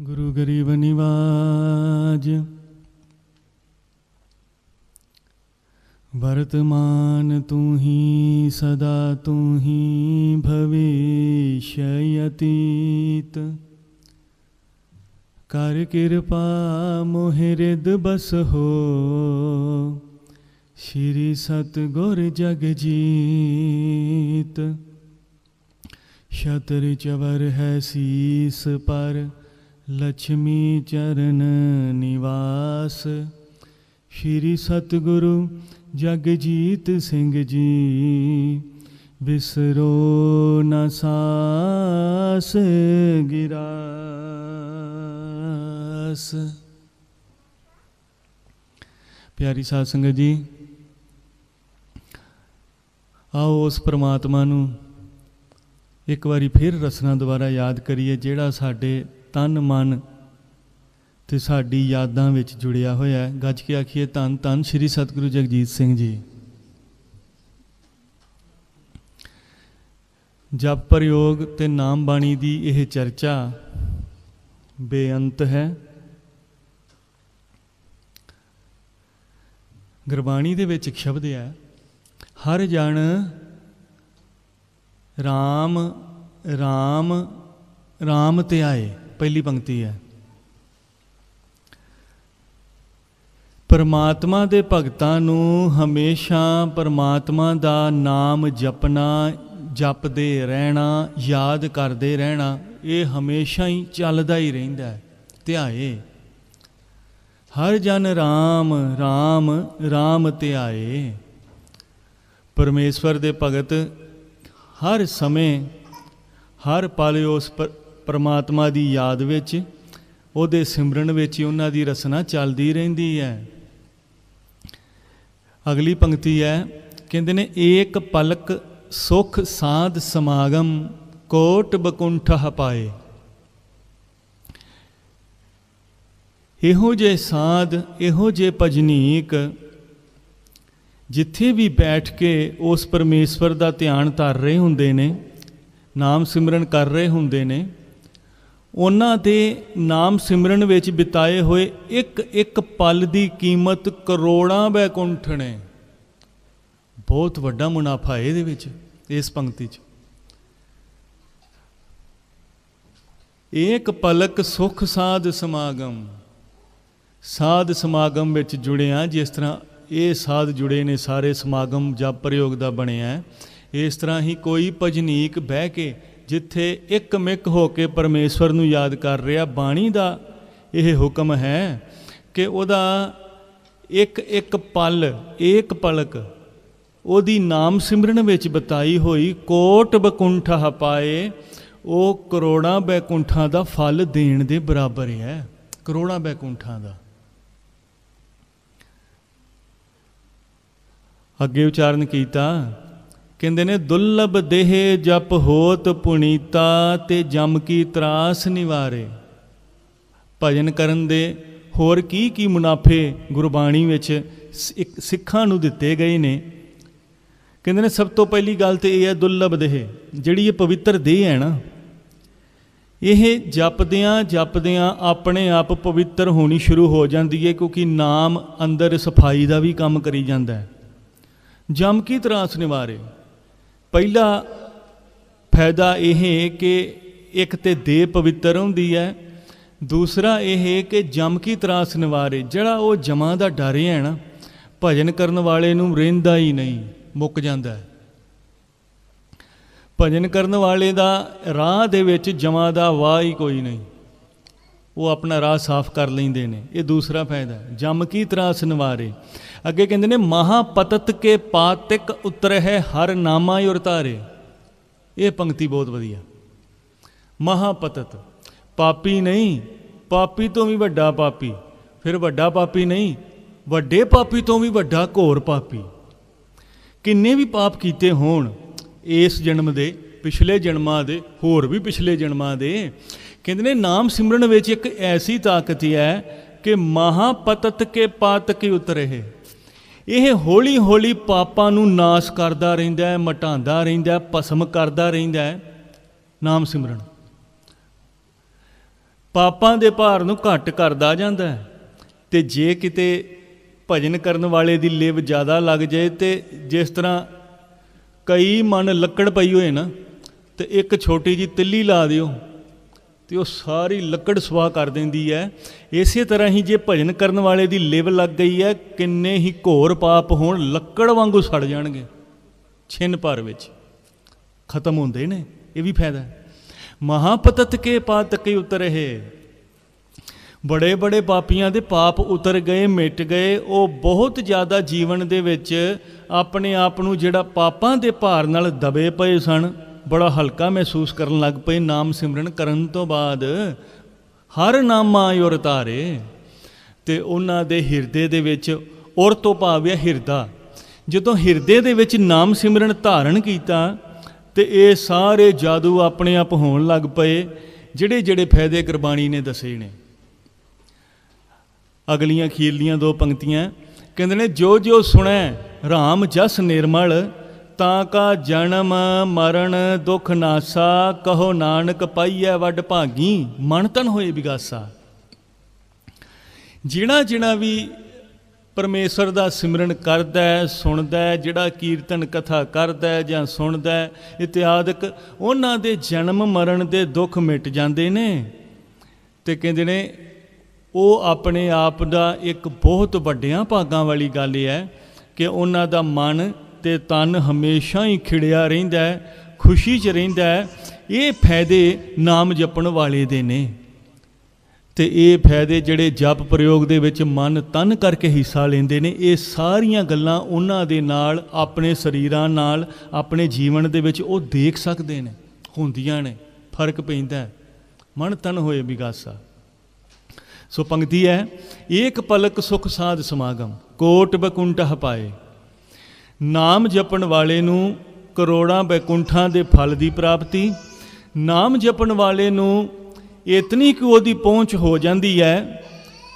ਗੁਰੂ ਗਰੀਬ ਨਿਵਾਜ। ਵਰਤਮਾਨ ਤੂੰ ਹੀ, ਸਦਾ ਤੂੰ ਹੀ ਭਵਿਸ਼ਯ ਅਤੀਤ। ਕਰ ਕਿਰਪਾ ਮੋਹਿ ਬਸ ਹੋ। ਸ਼੍ਰੀ ਸਤਗੁਰ ਜਗ ਜੀਤ। ਸ਼ਤਰ ਚਵਰ ਹੈ ਸੀਸ ਪਰ ਲక్ష్ਮੀ ਚਰਨ ਨਿਵਾਸ। ਸ਼੍ਰੀ ਸਤਗੁਰੂ ਜਗਜੀਤ ਸਿੰਘ ਜੀ, ਬਿਸਰੋ ਨਾ ਸਾਸ ਗਿਰਾਸ। ਪਿਆਰੀ ਸਾਧ ਸੰਗਤ ਜੀ, ਆਓ ਉਸ ਪ੍ਰਮਾਤਮਾ ਨੂੰ ਇੱਕ ਵਾਰੀ ਫਿਰ ਰਸਨਾ ਦੁਆਰਾ ਯਾਦ ਕਰੀਏ, ਜਿਹੜਾ ਸਾਡੇ ਤਨ ਮਨ ਤੇ ਸਾਡੀ ਯਾਦਾਂ ਵਿੱਚ ਜੁੜਿਆ ਹੋਇਆ ਹੈ। ਗੱਜ ਕੇ ਆਖੀਏ ਧੰਨ ਧੰਨ ਸ੍ਰੀ ਸਤਿਗੁਰੂ ਜਗਜੀਤ ਸਿੰਘ ਜੀ। ਜਪ ਪ੍ਰਯੋਗ ਤੇ ਨਾਮ ਬਾਣੀ ਦੀ ਇਹ ਚਰਚਾ ਬੇਅੰਤ ਹੈ। ਗੁਰਬਾਣੀ ਦੇ ਵਿੱਚ ਇੱਕ ਸ਼ਬਦ ਹੈ, ਹਰ ਜਣ RAM RAM RAM ਤੇ ਆਏ। ਪਹਿਲੀ ਪੰਕਤੀ ਹੈ। ਪਰਮਾਤਮਾ ਦੇ ਭਗਤਾਂ ਨੂੰ ਹਮੇਸ਼ਾ ਪਰਮਾਤਮਾ ਦਾ ਨਾਮ ਜਪਣਾ, ਜਪਦੇ ਰਹਿਣਾ, ਯਾਦ ਕਰਦੇ ਰਹਿਣਾ, ਇਹ ਹਮੇਸ਼ਾ ਹੀ ਚੱਲਦਾ ਹੀ ਰਹਿੰਦਾ ਹੈ। ਧਿਆਏ। ਹਰ ਜਨ RAM RAM RAM ਧਿਆਏ। ਪਰਮੇਸ਼ਵਰ ਦੇ ਭਗਤ ਹਰ ਸਮੇਂ ਹਰ ਪਲ ਉਸ ਪਰਮਾਤਮਾ ਦੀ ਯਾਦ ਵਿੱਚ, ਉਹਦੇ ਸਿਮਰਨ ਵਿੱਚ ਹੀ ਉਹਨਾਂ ਦੀ ਰਸਨਾ ਚੱਲਦੀ ਰਹਿੰਦੀ ਹੈ। ਅਗਲੀ ਪੰਕਤੀ ਹੈ, ਕਹਿੰਦੇ ਨੇ, ਏਕ ਪਲਕ ਸੁਖ ਸਾਧ ਸਮਾਗਮ ਕੋਟ ਬਕੁੰਠ ਪਾਏ ਇਹੋ ਜੇ ਸਾਧ, ਇਹੋ ਜੇ ਭਜਨੀਕ, ਜਿੱਥੇ ਵੀ ਬੈਠ ਕੇ ਉਸ ਪਰਮੇਸ਼ਵਰ ਦਾ ਧਿਆਨ ਧਰ ਰਹੇ ਹੁੰਦੇ ਨੇ, ਨਾਮ ਸਿਮਰਨ ਕਰ ਰਹੇ ਹੁੰਦੇ ਨੇ ਉਹਨਾਂ ਦੇ ਨਾਮ ਸਿਮਰਨ ਵਿੱਚ ਬਿਤਾਏ ਹੋਏ ਇੱਕ ਇੱਕ ਪਲ ਦੀ ਕੀਮਤ ਕਰੋੜਾਂ ਬੈਕੁੰਠ ਨੇ। ਬਹੁਤ ਵੱਡਾ ਮੁਨਾਫਾ ਹੈ ਇਹਦੇ ਵਿੱਚ, ਇਸ ਪੰਕਤੀ 'ਚ। ਏਕ ਪਲਕ ਸੁਖ ਸਾਧ ਸਮਾਗਮ। ਸਾਧ ਸਮਾਗਮ ਵਿੱਚ ਜੁੜਿਆ ਜਿਸ ਤਰ੍ਹਾਂ ਇਹ ਸਾਧ ਜੁੜੇ ਨੇ ਸਾਰੇ ਸਮਾਗਮ ਜਾਂ ਪ੍ਰਯੋਗ ਦਾ ਬਣਿਆ ਹੈ। ਇਸ ਤਰ੍ਹਾਂ ਹੀ ਕੋਈ ਭਜਨੀਕ ਬਹਿ ਕੇ ਜਿੱਥੇ ਇੱਕ ਮਿਕ ਹੋ ਕੇ ਪਰਮੇਸ਼ਵਰ ਨੂੰ ਯਾਦ ਕਰ ਰਿਹਾ ਬਾਣੀ ਦਾ ਇਹ ਹੁਕਮ ਹੈ ਕਿ ਉਹਦਾ ਇੱਕ ਇੱਕ ਪਲ, ਏਕ ਪਲਕ ਉਹਦੀ ਨਾਮ ਸਿਮਰਨ ਵਿੱਚ ਬਤਾਈ ਹੋਈ ਕੋਟ ਬਕੁੰਠਾ ਪਾਏ, ਉਹ ਕਰੋੜਾਂ ਬੈਕੁੰਠਾਂ ਦਾ ਫਲ ਦੇਣ ਦੇ ਬਰਾਬਰ ਹੈ, ਕਰੋੜਾਂ ਬੈਕੁੰਠਾਂ ਦਾ। ਅੱਗੇ ਉਚਾਰਨ ਕੀਤਾ ਕਹਿੰਦੇ ਨੇ ਦੁਰਲਭ ਦੇਹ ਜਪ ਹੋਤ ਪੁਨੀਤਾ ਤੇ ਜਮ ਕੀ ਤਰਾਸ ਨਿਵਾਰੇ। ਭਜਨ ਕਰਨ ਦੇ ਹੋਰ ਕੀ ਕੀ ਮੁਨਾਫੇ ਗੁਰਬਾਣੀ ਵਿੱਚ ਸਿੱਖਾਂ ਨੂੰ ਦਿੱਤੇ ਗਏ ਨੇ। ਕਹਿੰਦੇ ਨੇ, ਸਭ ਤੋਂ ਪਹਿਲੀ ਗੱਲ ਤੇ ਇਹ ਹੈ ਦੁੱਲਭ ਦੇਹ, ਜਿਹੜੀ ਇਹ ਪਵਿੱਤਰ ਦੇਹ ਹੈ ਨਾ। ਇਹ ਜਪਦਿਆਂ ਜਪਦਿਆਂ ਆਪਣੇ ਆਪ ਪਵਿੱਤਰ ਹੋਣੀ ਸ਼ੁਰੂ ਹੋ ਜਾਂਦੀ ਹੈ ਕਿਉਂਕਿ ਨਾਮ ਅੰਦਰ ਸਫ਼ਾਈ ਦਾ ਵੀ ਕੰਮ ਕਰੀ ਜਾਂਦਾ ਹੈ। ਜਮ ਕੀ ਤਰਾਸ ਨਿਵਾਰੇ। ਪਹਿਲਾ ਫਾਇਦਾ ਇਹ ਹੈ ਕਿ ਇੱਕ ਤੇ ਦੇਹ ਪਵਿੱਤਰ ਹੁੰਦੀ ਹੈ, ਦੂਸਰਾ ਇਹ ਹੈ ਕਿ ਜਮ ਕੀ ਤਰਾਸ ਨਿਵਾਰੇ ਜਿਹੜਾ ਉਹ ਜਮਾਂ ਦਾ ਡਰ ਹੈ ਨਾ, ਭਜਨ ਕਰਨ ਵਾਲੇ ਨੂੰ ਰਹਿੰਦਾ ਹੀ ਨਹੀਂ, ਮੁੱਕ ਜਾਂਦਾ ਹੈ ਭਜਨ ਕਰਨ ਵਾਲੇ ਦਾ ਰਾਹ ਦੇ ਵਿੱਚ ਜਮਾਂ ਦਾ ਵਾਹ ਹੀ ਕੋਈ ਨਹੀਂ, ਉਹ ਆਪਣਾ ਰਾਹ ਸਾਫ਼ ਕਰ ਲੈਂਦੇ ਨੇ, ਇਹ ਦੂਸਰਾ ਫਾਇਦਾ ਹੈ। ਜਮ ਕੀ ਤਰਾਸ ਨਿਵਾਰੇ ਅੱਗੇ ਕਹਿੰਦੇ ਨੇ, ਮਹਾਪਤਤ ਕੇ ਪਾਤਿਕ ਉਤਰ ਹੈ ਹਰ ਨਾਮਾ ਹੀ ਉਰਤਾਰੇ ਇਹ ਪੰਕਤੀ ਬਹੁਤ ਵਧੀਆ। ਮਹਾਪਤਤ। ਪਾਪੀ ਨਹੀਂ, ਪਾਪੀ ਤੋਂ ਵੀ ਵੱਡਾ ਪਾਪੀ, ਫਿਰ ਵੱਡਾ ਪਾਪੀ ਨਹੀਂ, ਵੱਡੇ ਪਾਪੀ ਤੋਂ ਵੀ ਵੱਡਾ ਘੋਰ ਪਾਪੀ। ਕਿੰਨੇ ਵੀ ਪਾਪ ਕੀਤੇ ਹੋਣ, ਇਸ ਜਨਮ ਦੇ, ਪਿਛਲੇ ਜਨਮਾਂ ਦੇ, ਹੋਰ ਵੀ ਪਿਛਲੇ ਜਨਮਾਂ ਦੇ, ਕਹਿੰਦੇ ਨੇ, ਨਾਮ ਸਿਮਰਨ ਵਿੱਚ ਇੱਕ ਐਸੀ ਤਾਕਤ ਹੈ ਕਿ ਮਹਾਪਤਤ ਕੇ ਪਾਤਕ ਹੀ ਉਤਰੇ ਹੈ ਇਹ ਹੌਲੀ ਹੌਲੀ ਪਾਪਾਂ ਨੂੰ ਨਾਸ਼ ਕਰਦਾ ਰਹਿੰਦਾ ਹੈ, ਮਟਾਉਂਦਾ ਰਹਿੰਦਾ ਹੈ, ਭਸਮ ਕਰਦਾ ਰਹਿੰਦਾ ਹੈ। ਨਾਮ ਸਿਮਰਨ। ਪਾਪਾਂ ਦੇ ਭਾਰ ਨੂੰ ਘੱਟ ਕਰਦਾ ਜਾਂਦਾ ਹੈ ਤੇ ਜੇ ਕਿਤੇ ਭਜਨ ਕਰਨ ਵਾਲੇ ਦੀ ਲਿਵ ਜ਼ਿਆਦਾ ਲੱਗ ਜਾਏ ਤੇ ਜਿਸ ਤਰ੍ਹਾਂ ਕਈ ਮਨ ਲੱਕੜ ਪਈ ਹੋਏ ਨਾ, ਤੇ ਇੱਕ ਛੋਟੀ ਜੀ ਤਿੱਲੀ ਲਾ ਦਿਓ ਤੇ ਉਹ ਸਾਰੀ ਲੱਕੜ ਸੁਆਹ ਕਰ ਦਿੰਦੀ ਹੈ। ਇਸੇ ਤਰ੍ਹਾਂ ਹੀ ਜੇ ਭਜਨ ਕਰਨ ਵਾਲੇ ਦੀ ਲਿਵ ਲੱਗ ਗਈ ਹੈ, ਕਿੰਨੇ ਹੀ ਘੋਰ ਪਾਪ ਹੋਣ ਲੱਕੜ ਵਾਂਗੂ ਸੜ ਜਾਣਗੇ। ਛਿੰਨ ਭਰ ਵਿੱਚ। ਖਤਮ ਹੁੰਦੇ ਨੇ, ਇਹ ਵੀ ਫਾਇਦਾ ਹੈ। ਮਹਾਪਤਤ ਕੇ ਪਾਤਕ ਉਤਰਹਿ। ਬੜੇ ਬੜੇ ਪਾਪੀਆਂ ਦੇ ਪਾਪ ਉਤਰ ਗਏ, ਮਿਟ ਗਏ। ਉਹ ਬਹੁਤ ਜ਼ਿਆਦਾ ਜੀਵਨ ਦੇ ਵਿੱਚ ਆਪਣੇ ਆਪ ਨੂੰ ਜਿਹੜਾ ਪਾਪਾਂ ਦੇ ਭਾਰ ਨਾਲ ਦਬੇ ਪਏ ਸਨ ਬੜਾ ਹਲਕਾ ਮਹਿਸੂਸ ਕਰਨ ਲੱਗ ਪਏ ਨਾਮ ਸਿਮਰਨ ਕਰਨ ਤੋਂ ਬਾਅਦ। ਹਰ ਨਾਮਾ ਯੁਰ ਧਾਰੇ। ਤੇ ਉਹਨਾਂ ਦੇ ਹਿਰਦੇ ਦੇ ਵਿੱਚ ਔਰ ਤੋਂ ਭਾਵ ਹੈ ਹਿਰਦਾ। ਜਦੋਂ ਹਿਰਦੇ ਦੇ ਵਿੱਚ ਨਾਮ ਸਿਮਰਨ ਧਾਰਨ ਕੀਤਾ, ਤੇ ਇਹ ਸਾਰੇ ਜਾਦੂ ਆਪਣੇ ਆਪ ਹੋਣ ਲੱਗ ਪਏ, ਜਿਹੜੇ ਜਿਹੜੇ ਫਾਇਦੇ ਗੁਰਬਾਣੀ ਨੇ ਦੱਸੇ ਨੇ। ਅਗਲੀਆਂ ਖੀਰਲੀਆਂ ਦੋ ਪੰਕਤੀਆਂ, ਕਹਿੰਦੇ ਨੇ ਜੋ ਜੋ ਸੁਣੈ RAM ਜਸ ਨਿਰਮਲ ਤਾਂ ਕਾ ਜਨਮ, ਮਰਨ, ਦੁਖ ਨਾਸਾ, ਕਹੋ ਨਾਨਕ ਪਾਈਐ ਵੱਡ ਭਾਗੀ, ਮਨ ਤਨ ਹੋਏ ਵਿਗਾਸਾ ਜਿਹੜਾ ਜਿਹੜਾ ਵੀ ਪਰਮੇਸ਼ਰ ਦਾ ਸਿਮਰਨ ਕਰਦਾ ਹੈ, ਸੁਣਦਾ ਹੈ, ਜਿਹੜਾ ਕੀਰਤਨ ਕਥਾ ਕਰਦਾ ਹੈ ਜਾਂ ਸੁਣਦਾ ਹੈ ਇਤਿਆਦਿਕ ਉਹਨਾਂ ਦੇ ਜਨਮ, ਮਰਨ ਦੇ ਦੁੱਖ ਮਿਟ ਜਾਂਦੇ ਨੇ ਤੇ ਕਹਿੰਦੇ ਨੇ, ਉਹ ਆਪਣੇ ਆਪ ਦਾ ਇੱਕ ਬਹੁਤ ਵੱਡਿਆਂ ਭਾਗਾਂ ਵਾਲੀ ਗੱਲ ਹੈ ਕਿ ਉਹਨਾਂ ਦਾ ਮਨ ਤੇ ਤਨ ਹਮੇਸ਼ਾ ਹੀ ਖਿੜਿਆ ਰਹਿੰਦਾ ਹੈ, ਖੁਸ਼ੀ 'ਚ ਰਹਿੰਦਾ ਹੈ। ਇਹ ਫਾਇਦੇ ਨਾਮ ਜਪਣ ਵਾਲੇ ਦੇ ਨੇ। ਤੇ ਇਹ ਫਾਇਦੇ ਜਿਹੜੇ ਜਪ ਪ੍ਰਯੋਗ ਦੇ ਵਿੱਚ ਮਨ ਤਨ ਕਰਕੇ ਹਿੱਸਾ ਲੈਂਦੇ ਨੇ, ਇਹ ਸਾਰੀਆਂ ਗੱਲਾਂ ਉਹਨਾਂ ਦੇ ਨਾਲ, ਆਪਣੇ ਸਰੀਰਾਂ ਨਾਲ, ਆਪਣੇ ਜੀਵਨ ਦੇ ਵਿੱਚ ਉਹ ਦੇਖ ਸਕਦੇ ਨੇ, ਹੁੰਦੀਆਂ ਨੇ, ਫ਼ਰਕ ਪੈਂਦਾ ਹੈ। ਮਨ ਤਨ ਹੋਏ ਵਿਗਾਸਾ ਸੋ ਪੰਕਤੀ ਹੈ, ਏਕ ਪਲਕ ਸੁਖ ਸਾਧ ਸਮਾਗਮ, ਕੋਟ ਬਕੁੰਟ ਹਪਾਏ ਨਾਮ ਜਪਣ ਵਾਲੇ ਨੂੰ ਕਰੋੜਾਂ ਬੈਕੁੰਠਾਂ ਦੇ ਫਲ ਦੀ ਪ੍ਰਾਪਤੀ। ਨਾਮ ਜਪਣ ਵਾਲੇ ਨੂੰ ਇਤਨੀ ਕਿ ਉਹਦੀ ਪਹੁੰਚ ਹੋ ਜਾਂਦੀ ਹੈ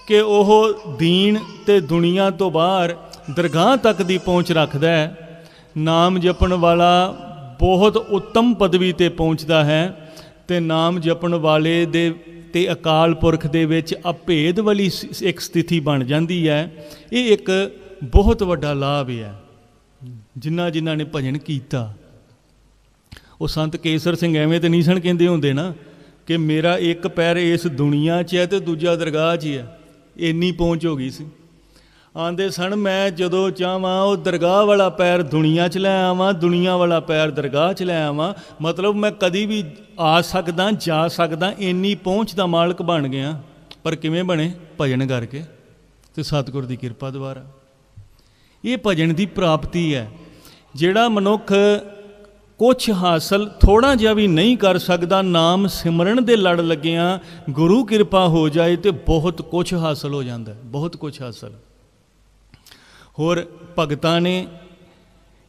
ਕਿ ਉਹ ਦੀਨ ਤੇ ਦੁਨੀਆ ਤੋਂ ਬਾਹਰ ਦਰਗਾਹ ਤੱਕ ਦੀ ਪਹੁੰਚ ਰੱਖਦਾ ਹੈ। ਨਾਮ ਜਪਣ ਵਾਲਾ ਬਹੁਤ ਉੱਤਮ ਪਦਵੀ ਤੇ ਪਹੁੰਚਦਾ ਹੈ ਤੇ ਨਾਮ ਜਪਣ ਵਾਲੇ ਦੇ ਤੇ ਅਕਾਲ ਪੁਰਖ ਦੇ ਵਿੱਚ ਅਭੇਦ ਵਾਲੀ ਸ- ਇੱਕ ਸਥਿਤੀ ਬਣ ਜਾਂਦੀ ਹੈ। ਇਹ ਇੱਕ ਬਹੁਤ ਵੱਡਾ ਲਾਭ ਹੈ। ਜਿਨ੍ਹਾਂ ਜਿਨ੍ਹਾਂ ਨੇ ਭਜਨ ਕੀਤਾ। ਉਹ ਸੰਤ ਕੇਸਰ ਸਿੰਘ ਐਵੇਂ ਤੇ ਨਹੀਂ ਸਨ ਕਹਿੰਦੇ ਹੁੰਦੇ ਨਾ ਕਿ ਮੇਰਾ ਇੱਕ ਪੈਰ ਇਸ ਦੁਨੀਆ 'ਚ ਹੈ ਤੇ ਦੂਜਾ ਦਰਗਾਹ 'ਚ ਹੀ ਹੈ। ਇੰਨੀ ਪਹੁੰਚ ਹੋ ਗਈ ਸੀ। ਆਂਦੇ ਸਨ, ਮੈਂ ਜਦੋਂ ਚਾਹਾਂ ਉਹ ਦਰਗਾਹ ਵਾਲਾ ਪੈਰ ਦੁਨੀਆ 'ਚ ਲੈ ਆਵਾਂ, ਦੁਨੀਆ ਵਾਲਾ ਪੈਰ ਦਰਗਾਹ 'ਚ ਲੈ ਆਵਾਂ। ਮਤਲਬ ਮੈਂ ਕਦੀ ਵੀ ਆ ਸਕਦਾ, ਜਾ ਸਕਦਾ, ਇੰਨੀ ਪਹੁੰਚ ਦਾ ਮਾਲਕ ਬਣ ਗਿਆ। ਪਰ ਕਿਵੇਂ ਬਣੇ? ਭਜਨ ਕਰਕੇ ਤੇ ਸਤਿਗੁਰ ਦੀ ਕਿਰਪਾ ਦੁਆਰਾ। ਇਹ ਭਜਨ ਦੀ ਪ੍ਰਾਪਤੀ ਹੈ। ਜਿਹੜਾ ਮਨੁੱਖ ਕੁਛ ਹਾਸਲ ਥੋੜਾ ਜਿਹਾ ਵੀ ਨਹੀਂ ਕਰ ਸਕਦਾ, ਨਾਮ ਸਿਮਰਨ ਦੇ ਲੜ ਲੱਗਿਆਂ ਗੁਰੂ ਕਿਰਪਾ ਹੋ ਜਾਏ ਤੇ ਬਹੁਤ ਕੁਛ ਹਾਸਲ ਹੋ ਜਾਂਦਾ ਬਹੁਤ ਕੁਛ ਹਾਸਲ। ਹੋਰ ਭਗਤਾਂ ਨੇ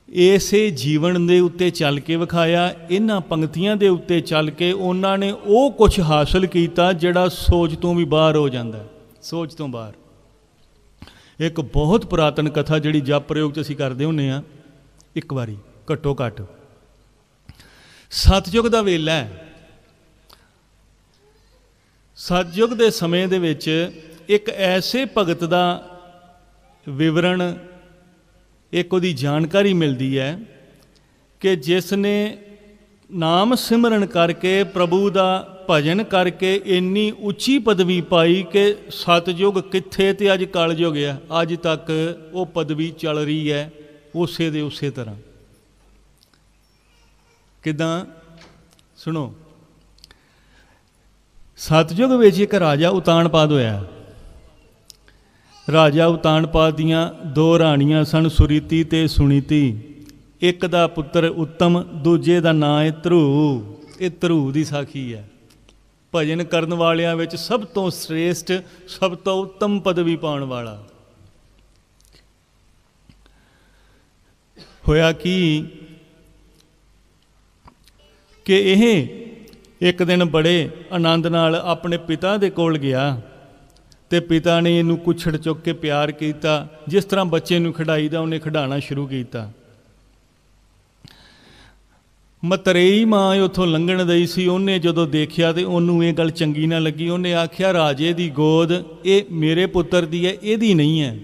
ਇਸੇ ਜੀਵਨ ਦੇ ਉੱਤੇ ਚੱਲ ਕੇ ਵਿਖਾਇਆ, ਇਹਨਾਂ ਪੰਕਤੀਆਂ ਦੇ ਉੱਤੇ ਚੱਲ ਕੇ ਉਹਨਾਂ ਨੇ ਉਹ ਕੁਝ ਹਾਸਲ ਕੀਤਾ ਜਿਹੜਾ ਸੋਚ ਤੋਂ ਵੀ ਬਾਹਰ ਹੋ ਜਾਂਦਾ ਸੋਚ ਤੋਂ ਬਾਹਰ। ਇੱਕ ਬਹੁਤ ਪੁਰਾਤਨ ਕਥਾ ਜਿਹੜੀ ਜਪ ਪ੍ਰਯੋਗ ਚ ਅਸੀਂ ਕਰਦੇ ਹੁੰਨੇ ਆ, ਇੱਕ ਵਾਰੀ, ਘੱਟੋ ਘੱਟ। ਸਤਜੁਗ ਦਾ ਵੇਲਾ ਹੈ। ਸਤਜੁਗ ਦੇ ਸਮੇਂ ਦੇ ਵਿੱਚ ਇੱਕ ਐਸੇ ਭਗਤ ਦਾ ਵਿਵਰਣ, ਇੱਕ ਉਹਦੀ ਜਾਣਕਾਰੀ ਮਿਲਦੀ ਹੈ ਕਿ ਜਿਸ ਨੇ ਨਾਮ ਸਿਮਰਨ ਕਰਕੇ ਪ੍ਰਭੂ ਦਾ ਭਜਨ ਕਰਕੇ ਇੰਨੀ ਉੱਚੀ ਪਦਵੀ ਪਾਈ ਕਿ ਸਤਜੁਗ ਕਿੱਥੇ ਤੇ ਅੱਜ ਕਲਯੁਗ ਹੈ ਅੱਜ ਤੱਕ ਉਹ ਪਦਵੀ ਚੱਲ ਰਹੀ ਹੈ ਉਸੇ ਦੇ ਉਸੇ ਤਰ੍ਹਾਂ। ਕਿਦਾਂ? ਸੁਣੋ। ਸਤਜੁਗ ਵਿੱਚ ਇੱਕ ਰਾਜਾ ਉਤਾਨਪਾਦ ਹੋਇਆ। ਰਾਜਾ ਉਤਾਨਪਾਦ ਦੀਆਂ ਦੋ ਰਾਣੀਆਂ ਸਨ, ਸੁਰੀਤੀ ਤੇ ਸੁਨੀਤੀ। ਇੱਕ ਦਾ ਪੁੱਤਰ ਉੱਤਮ, ਦੂਜੇ ਦਾ ਨਾਂ ਹੈ ਧਰੂ। ਇਹ ਧਰੂ ਦੀ ਸਾਖੀ ਹੈ। ਭਜਨ ਕਰਨ ਵਾਲਿਆਂ ਵਿੱਚ ਸਭ ਤੋਂ ਸ੍ਰੇਸ਼ਟ, ਸਭ ਤੋਂ ਉੱਤਮ ਪਦਵੀ ਪਾਉਣ ਵਾਲਾ। ਹੋਇਆ ਕੀ ਕਿ ਇਹ ਇੱਕ ਦਿਨ ਬੜੇ ਆਨੰਦ ਨਾਲ ਆਪਣੇ ਪਿਤਾ ਦੇ ਕੋਲ ਗਿਆ ਤੇ ਪਿਤਾ ਨੇ ਇਹਨੂੰ ਕੁਛੜ ਚੁੱਕ ਕੇ ਪਿਆਰ ਕੀਤਾ। ਜਿਸ ਤਰ੍ਹਾਂ ਬੱਚੇ ਨੂੰ ਖਿਡਾਈਦਾ ਉਹਨੇ ਖਿਡਾਉਣਾ ਸ਼ੁਰੂ ਕੀਤਾ। ਮਤਰੇਈ ਮਾਂ ਉਥੋਂ ਲੰਘਣ ਦਈ ਸੀ, ਉਹਨੇ ਜਦੋਂ ਦੇਖਿਆ ਤੇ ਉਹਨੂੰ ਇਹ ਗੱਲ ਚੰਗੀ ਨਾ ਲੱਗੀ, ਉਹਨੇ ਆਖਿਆ, ਰਾਜੇ ਦੀ ਗੋਦ, ਇਹ ਮੇਰੇ ਪੁੱਤਰ ਦੀ ਹੈ, ਇਹਦੀ ਨਹੀਂ ਹੈ।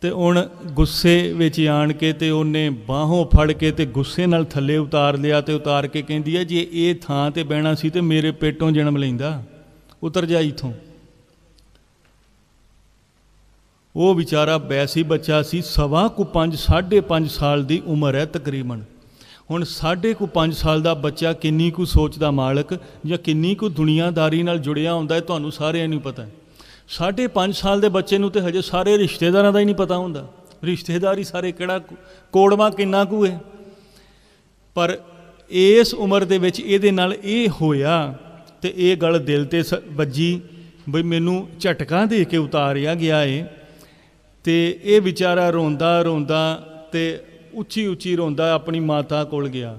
ਤੇ ਹੁਣ ਗੁੱਸੇ ਵਿੱਚ ਆਣ ਕੇ ਤੇ ਉਹਨੇ ਬਾਹੋਂ ਫੜ ਕੇ ਤੇ ਗੁੱਸੇ ਨਾਲ ਥੱਲੇ ਉਤਾਰ ਲਿਆ ਤੇ ਉਤਾਰ ਕੇ ਕਹਿੰਦੀ ਹੈ, ਜੇ ਇਹ ਥਾਂ ਤੇ ਬਹਿਣਾ ਸੀ ਤੇ ਮੇਰੇ ਪੇਟੋਂ ਜਨਮ ਲੈਂਦਾ, ਉਤਰ ਜਾ ਇਥੋਂ। ਉਹ ਵਿਚਾਰਾ ਬੈਸੀ ਬੱਚਾ ਸੀ, ਸਵਾ ਕੁ 5 5.5 ਸਾਲ ਦੀ ਉਮਰ ਹੈ ਤਕਰੀਬਨ। ਹੁਣ ਸਾਢੇ ਕੁ 5 ਸਾਲ ਦਾ ਬੱਚਾ ਕਿੰਨੀ ਕੁ ਸੋਚ ਦਾ ਮਾਲਕ ਜਾਂ ਕਿੰਨੀ ਕੁ ਦੁਨੀਆਦਾਰੀ ਨਾਲ ਜੁੜਿਆ ਹੁੰਦਾ ਹੈ ਤੁਹਾਨੂੰ ਸਾਰਿਆਂ ਨੂੰ ਪਤਾ ਹੈ। ਸਾਢੇ 5 ਸਾਲ ਦੇ ਬੱਚੇ ਨੂੰ ਤੇ ਹਜੇ ਸਾਰੇ ਰਿਸ਼ਤੇਦਾਰਾਂ ਦਾ ਹੀ ਨਹੀਂ ਪਤਾ ਹੁੰਦਾ। ਰਿਸ਼ਤੇਦਾਰੀ ਸਾਰੇ ਕਿਹੜਾ ਕੁ- ਕੋੜਵਾ ਕਿੰਨਾ ਕੁ ਹੈ। ਪਰ ਇਸ ਉਮਰ ਦੇ ਵਿੱਚ ਇਹਦੇ ਨਾਲ ਇਹ ਹੋਇਆ ਤੇ ਇਹ ਗੱਲ ਦਿਲ ਤੇ ਸ- ਵੱਜੀ ਬਈ ਮੈਨੂੰ ਝਟਕਾ ਦੇ ਕੇ ਉਤਾਰਿਆ ਗਿਆ ਏ ਤੇ ਇਹ ਵਿਚਾਰਾ ਰੋਂਦਾ ਰੋਂਦਾ ਤੇ ਉੱਚੀ ਉੱਚੀ ਰੋਂਦਾ ਆਪਣੀ ਮਾਤਾ ਕੋਲ ਗਿਆ।